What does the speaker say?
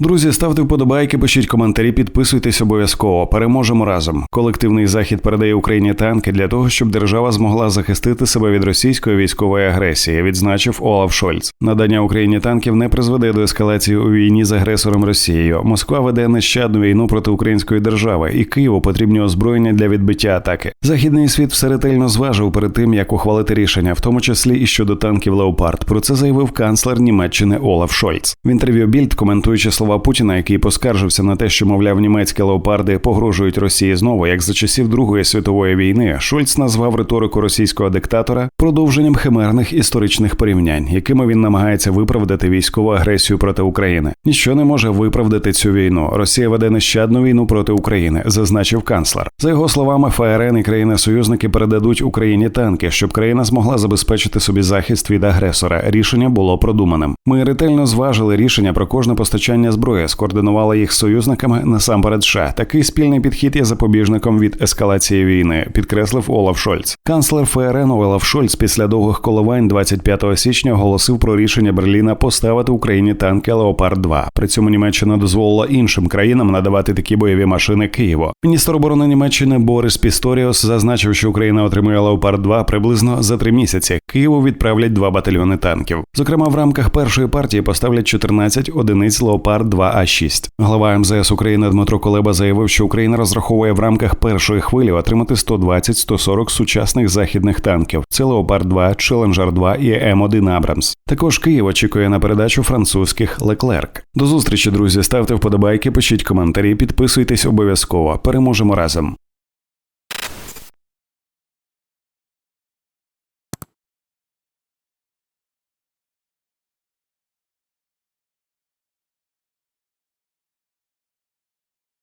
Друзі, ставте вподобайки, пишіть коментарі, підписуйтесь обов'язково. Переможемо разом. Колективний захід передає Україні танки для того, щоб держава змогла захистити себе від російської військової агресії. Відзначив Олаф Шольц. Надання Україні танків не призведе до ескалації у війні з агресором Росією. Москва веде нещадну війну проти української держави, і Києву потрібні озброєння для відбиття атаки. Західний світ все ретельно зважив перед тим, як ухвалити рішення, в тому числі і щодо танків Леопард. Про це заявив канцлер Німеччини Олаф Шольц. В інтерв'ю Більд, коментуючи слова Путіна, який поскаржився на те, що мовляв німецькі леопарди погрожують Росії знову, як за часів Другої світової війни, Шольц назвав риторику російського диктатора продовженням химерних історичних порівнянь, якими він намагається виправдати військову агресію проти України. Ніщо не може виправдати цю війну. Росія веде нещадну війну проти України, зазначив канцлер. За його словами, ФРН і країни-союзники передадуть Україні танки, щоб країна змогла забезпечити собі захист від агресора. Рішення було продуманим. Ми ретельно зважили рішення про кожне постачання зброї, скоординували їх союзниками насамперед США. Такий спільний підхід є запобіжником від ескалації війни, підкреслив Олаф Шольц. Канцлер ФРН Олаф Шольц після довгих коливань 25 січня оголосив про рішення Берліна поставити Україні танки Леопард 2 При цьому Німеччина дозволила іншим країнам надавати такі бойові машини Києву. Міністр оборони Німеччини Борис Пісторіус зазначив, що Україна отримує Леопард 2 приблизно за три місяці. Києву відправлять два батальйони танків. Зокрема, в рамках першої партії поставлять 14 одиниць Леопард 2 а 6 Глава МЗС України Дмитро Колеба заявив, що Україна розраховує в рамках першої хвилі отримати 120-140 сучасних західних танків. Це Леопард 2 Челенджер 2 і М1 Абрамс. Також Київ очікує на передачу французьких Леклерк. До зустрічі, друзі. Ставте вподобайки, пишіть коментарі, підписуйтесь обов'язково. Переможемо разом.